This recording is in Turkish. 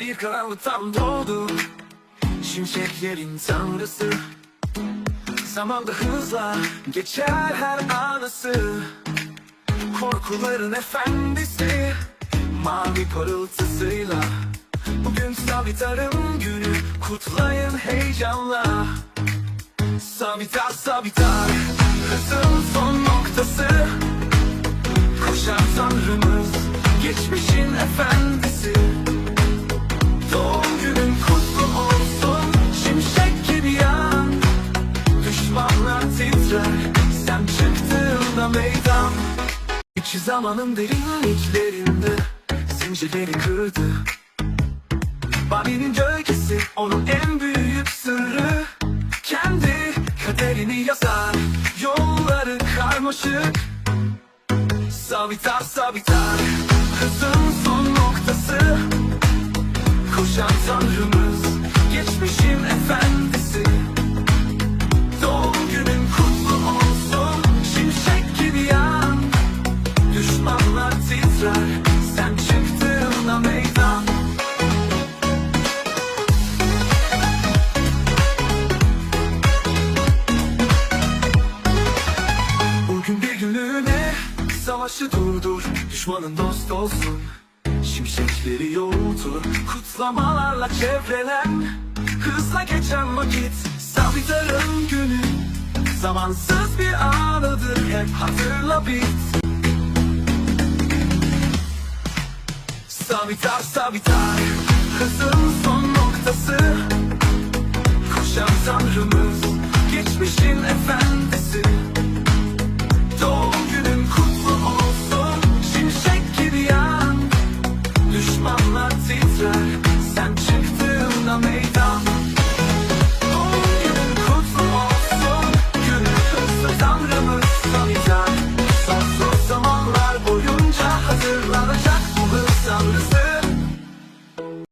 Bir karanlık tam doğdu Şimşeklerin tanrısı Zamanda hızla geçer her anısı. Korkuların efendisi Mavi parıltısıyla. Bugün Savitar'ın günü Kutlayın heyecanla Savitar Savitar Hızın son noktası. Koşar tanrımız Geçmişin efendisi. Doğum günün kutlu olsun Şimşek gibi yan. Düşmanlar titrer Sen çıktığında meydan. İçi zamanın derinliklerinde Zincirleri kırdı. Babil'in gölgesi onun en kaderini yazar. Yolları karmaşık. Savitar savitar Hızın son Durdur Düşmanın dost olsun. Şimşekleri yoğurtur Kutlamalarla çevrelen. Hızla geçen vakit Savitar'ın günü. Zamansız bir anıdır Hep hatırla bit. Savitar Savitar Hızın son noktası. Koşan tanrımız hazırlanacak.